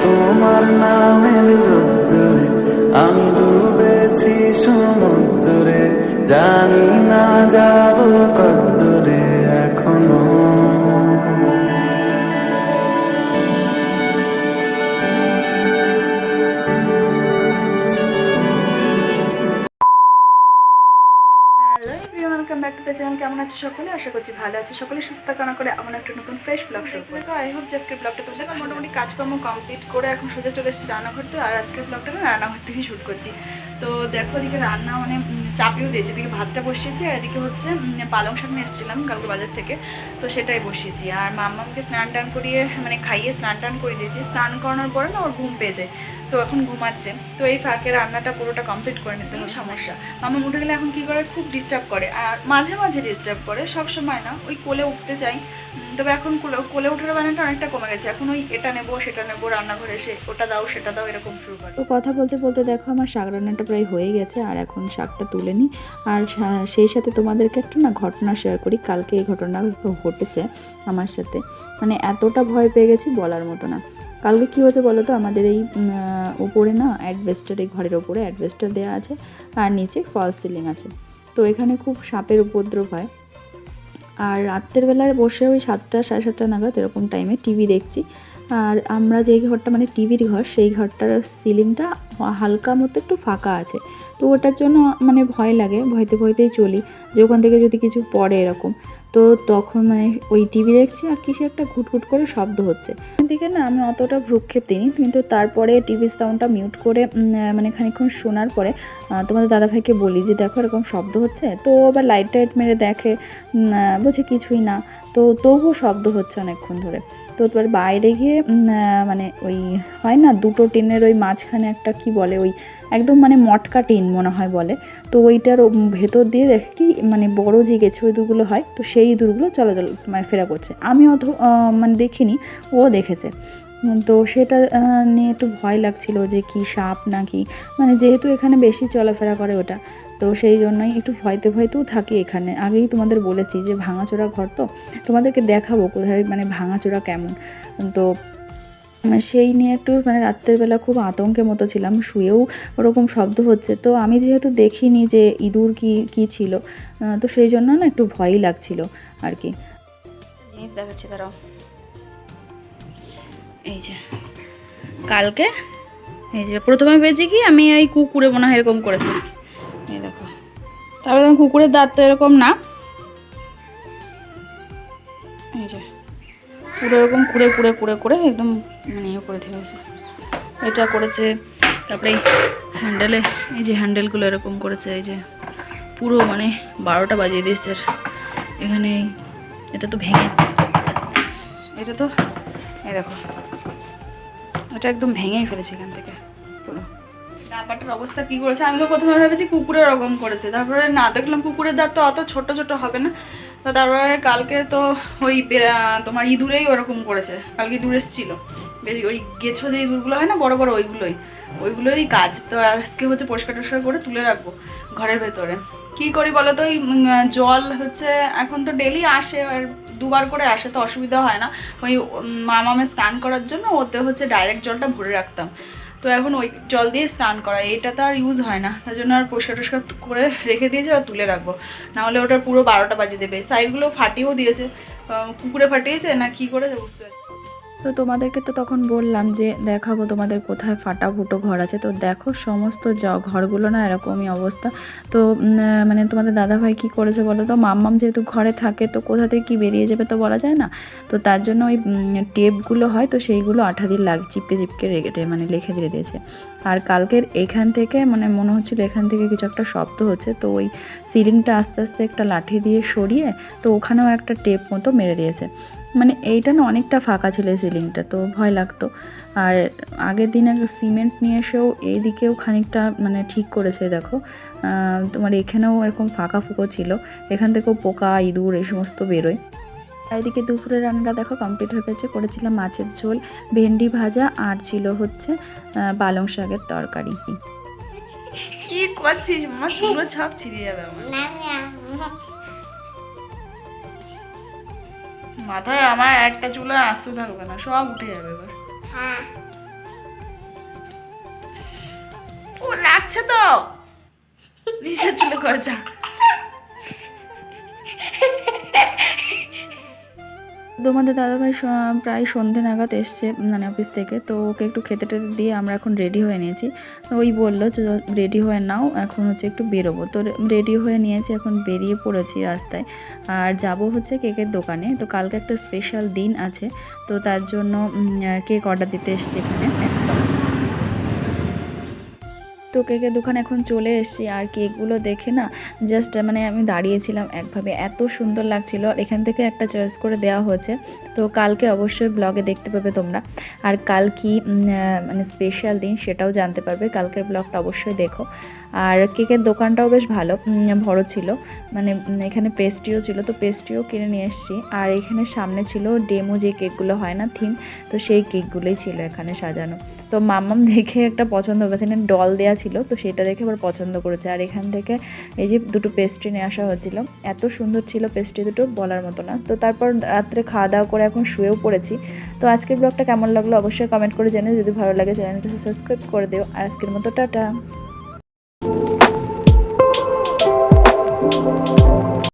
তোমার নামের রোদ্দুরে আমি ডুবেছি সমুদ্রে। জানি না যাব কদ্দুরে hello everyone welcome back to the channel কেমন আছো সকলে? আশা করছি ভালো আছে। সকলে সুস্থ কামনা করে আমার একটা নতুন ফ্রেশ ব্লগ শুরু করব। তো আই হোপ যে আজকের ব্লগটা তোমাদের মোটামুটি কাজকর্ম কমপ্লিট করে এখন সোজা চলে এসেছি রান্নাঘর তো আর আজকের ব্লগটা না রান্নাঘর থেকে শ্যুট করছি। তো দেখো এদিকে রান্না মানে চাপিয়েও দিয়েছি। এদিকে ভাতটা বসিয়েছি আর এদিকে হচ্ছে পালং শাক নিয়ে এসেছিলাম কালকে বাজার থেকে। তো সেটাই বসিয়েছি। আর মাম্মাকে স্নান টান করিয়ে মানে খাইয়ে স্নান টান করে দিয়েছি। স্নান করানোর পরে না ওর ঘুম পেয়েছে তো এখন ঘুমাচ্ছে। তো এই ফাঁকে রান্নাটা পুরোটা কমপ্লিট করে নিতে হবে। সমস্যা। মামা উঠে গেলে এখন কি করে? খুব ডিস্টার্ব করে। আর মাঝে মাঝে ডিস্টার্ব করে সব সময় না। ওই কোলে উঠতে চাই। তবে এখন কোলে কোলে ওঠার বানাটা অনেকটা কমে গেছে। এখন ওই এটা নেব সেটা নেব রান্নাঘরে এসে ওটা দাও সেটা দাও এরকম শুরু করে। তো কথা বলতে বলতে দেখো আমার শাক রান্নাটা প্রায় হয়ে গেছে। আর এখন শাকটা তুলে নিই। আর সেই সাথে তোমাদেরকে একটা না ঘটনা শেয়ার করি। কালকে এই ঘটনা ঘটেছে আমার সাথে। মানে এতটা ভয় পেয়ে গেছি বলার মতো না। কালকে কী হয়েছে বলো তো? আমাদের এই উপরে না অ্যাডভেস্টার, এই ঘরের ওপরে অ্যাডভেস্টার দেওয়া আছে আর নিচে ফলস সিলিং আছে। তো এখানে খুব সাপের উপদ্রব হয়। আর রাত্রের বেলায় বসে ওই সাতটা, সাড়ে সাতটা নাগাদ এরকম টাইমে টিভি দেখছি। আর আমরা যেই ঘরটা মানে টিভির ঘর, সেই ঘরটার সিলিংটা হালকা মতো একটু ফাঁকা আছে। তো ওটার জন্য মানে ভয় লাগে, ভয়তে ভয়তেই চলি। যে ওখান থেকে যদি কিছু পড়ে এরকম। তো তখন মানে ওই টিভি দেখছি আর কিছু একটা ঘুটঘুট করে শব্দ হচ্ছে। থেকে না আমি অতটা ভ্রুক্ষেপ দিইনি, কিন্তু তারপরে টিভি সাউন্ডটা মিউট করে মানে খানিকক্ষণ শোনার পরে তোমাদের দাদাভাইকে বলি যে দেখো এরকম শব্দ হচ্ছে? তো আবার লাইট টাইট মেরে দেখে বলছে কিছুই না। তো তবুও শব্দ হচ্ছে অনেকক্ষণ ধরে। তো এবার বাইরে গিয়ে মানে ওই হয় না দুটো টিনের ওই মাঝখানে একটা কি বলে ওই একদম মানে মটকা টিন মনে হয় বলে। তো ওইটার ভেতর দিয়ে দেখে কি মানে বড় যে গেছো ইঁদুরগুলো হয়, তো সেই ইঁদুরগুলো চলাচল মানে ফেরা করছে। আমি অত মানে দেখিনি, ও দেখেছে। তো সেটা নিয়ে একটু ভয় লাগছিল যে কি সাপ নাকি মানে যেহেতু এখানে বেশি চলাফেরা করে ওটা, তো সেই জন্যই একটু ভয়তে ভয়তেও থাকি এখানে। আগেই তোমাদের বলেছি যে ভাঙাচোরা ঘর তো, তোমাদেরকে দেখাবো কোথায় মানে ভাঙাচোরা কেমন। তো সেই নিয়ে একটু মানে রাত্রের বেলা খুব আতঙ্কের মতো ছিলাম, শুয়েও ওরকম শব্দ হচ্ছে। তো আমি যেহেতু দেখিনি যে ইঁদুর কি কি ছিল তো সেই জন্য না একটু ভয়ই লাগছিল আর কি। জিনিস দেখাচ্ছি এই যে, কালকে, এই যে প্রথমে পেয়েছি কি, আমি এই কুকুরে মনে হয় এরকম করেছি। এই দেখো, তারপরে কুকুরের দাঁত তো এরকম না। পুরো এরকম কুড়ে কুড়ে কুড়ে করে একদম মানে ইয়ে করে থেকেছে এটা করেছে, তারপরে হ্যান্ডেলে এই যে হ্যান্ডেলগুলো এরকম করেছে, এই যে পুরো মানে বারোটা বাজিয়ে দিয়েছে এখানে এটা তো ভেঙে, এটা তো, এই দেখো। এটা একদম ভেঙেই ফেলেছে এখান থেকে পুরো। ডাব্বাটার অবস্থা কী করেছে? আমি তো প্রথমে ভেবেছি কুকুরের ওরকম করেছে। তারপরে না দেখলাম কুকুরের দাঁত তো অত ছোট ছোট হবে না। তো তারপরে কালকে তো ওই তোমার ইঁদুরেই ওরকম করেছে। কালকে ইঁদুর এসেছিল। ওই গেছো যে ইঁদুরগুলো হয় না, বড় বড় ওইগুলোই। ওইগুলোরই কাজ। তো আজকে হচ্ছে পরিষ্কার টরিষ্কার করে তুলে রাখব ঘরের ভেতরে। কি করি বলো তো? জল হচ্ছে এখন তো ডেলি আসে, আর দুবার করে আসে, তো অসুবিধা হয় না। ওই মামামে স্নান করার জন্য ওতে হচ্ছে ডাইরেক্ট জলটা ভরে রাখতাম। তো এখন ওই জল দিয়ে স্নান করা এটা তো আর ইউজ হয় না। তার জন্য আর পরিষ্কার টস্কার করে রেখে দিয়েছে আর তুলে রাখব। নাহলে ওটা পুরো বারোটা বাজে দেবে। সাইডগুলো ফাটিয়েও দিয়েছে। কুকুরে ফাটিয়েছে না কি করে বুঝতে পারছি। তো তোমাদেরকে তো তখন বললাম যে দেখাবো তোমাদের কোথায় ফাটা ফুটো ঘর আছে। তো দেখো সমস্ত ঘরগুলো না এরকমই অবস্থা। তো মানে তোমাদের দাদাভাই কি করেছে বলো তো? মাম্মাম যেহেতু ঘরে থাকে তো কোথা থেকে কি বেরিয়ে যাবে তো বলা যায় না। তো তার জন্য ওই টেপগুলো হয় তো সেইগুলো আঠা দিয়ে লাগ, চিপকে চিপকে রেখে মানে লিখে দিয়ে দিয়েছে। আর কালকের এখান থেকে মানে মনে হচ্ছিল এখান থেকে কিছু একটা শব্দ হচ্ছে। তো ওই সিলিংটা আস্তে আস্তে একটা লাঠি দিয়ে সরিয়ে তো ওখানেও একটা টেপ মতো মেরে দিয়েছে। মানে এইটা না অনেকটা ফাঁকা ছিল এই সিলিংটা তো ভয় লাগতো। আর আগের দিন এক সিমেন্ট নিয়ে এসেও এই দিকেও খানিকটা মানে ঠিক করেছে দেখো। তোমার এখানেও এরকম ফাঁকা ফুঁকো ছিল এখান থেকেও পোকা ইঁদুর এই সমস্ত বেরোয়। আর এদিকে দুপুরে রান্নাটা দেখো কমপ্লিট হয়ে গেছে করেছিলাম মাছের ঝোল ভেন্ডি ভাজা আর ছিল হচ্ছে পালং শাকের তরকারি। কি করছিস? মাছ পুরো ছাপ ছিঁড়ে যাবে আমার। মাথায় আমার একটা চুলে আসতে থাকবে না সব উঠে যাবে এবার। হ্যাঁ। ও লাগছে তো। নিজের চুলে খরচা তোমাদের দাদাভাই প্রায় সন্ধে নাগাদ এসছে মানে অফিস থেকে। তো ওকে একটু খেতে টেতে দিয়ে আমরা এখন রেডি হয়ে নিয়েছি। তো ওই বলল রেডি হয়ে নাও, এখন হচ্ছে একটু বেরোবো। তো রেডি হয়ে নিয়েছি, এখন বেরিয়ে পড়েছি রাস্তায়। আর যাব হচ্ছে কেকের দোকানে। তো কালকে একটা স্পেশাল দিন আছে। তো তার জন্য কেক অর্ডার দিতে এসছি এখানে। তো কেকের দোকান এখন চলে এসেছি আর কেকগুলো দেখে না জাস্ট মানে আমি দাঁড়িয়েছিলাম একভাবে। এত সুন্দর লাগছিল আর এখান থেকে একটা চয়েস করে দেওয়া হয়েছে। তো কালকে অবশ্যই ব্লগে দেখতে পাবে তোমরা। আর কাল কি মানে স্পেশাল দিন সেটাও জানতে পারবে। কালকের ব্লগটা অবশ্যই দেখো। আর কেকের দোকানটাও বেশ ভালো বড় ছিল। মানে এখানে পেস্ট্রিও ছিল, তো পেস্ট্রিও কিনে নিয়ে এসেছি। আর এখানে সামনে ছিল ডেমো যে কেকগুলো হয় না থিম তো সেই কেকগুলোই ছিল এখানে সাজানো। তো মাম্মাম দেখে একটা পছন্দ করেছে এখানে ডল দেওয়া ছিল, তো সেটা দেখে আবার পছন্দ করেছে। আর এখান থেকে এই যে দুটো পেস্ট্রি নিয়ে আসা হয়েছিল এত সুন্দর ছিল পেস্ট্রি দুটো, বলার মতো না। তো তারপর রাত্রে খাওয়া দাওয়া করে এখন শুয়েও পড়েছি। তো আজকের ব্লগটা কেমন লাগল অবশ্যই কমেন্ট করে জানিও। যদি ভালো লাগে চ্যানেলটা সাবস্ক্রাইব করে দিও। আর আজকের মতো, টাটা।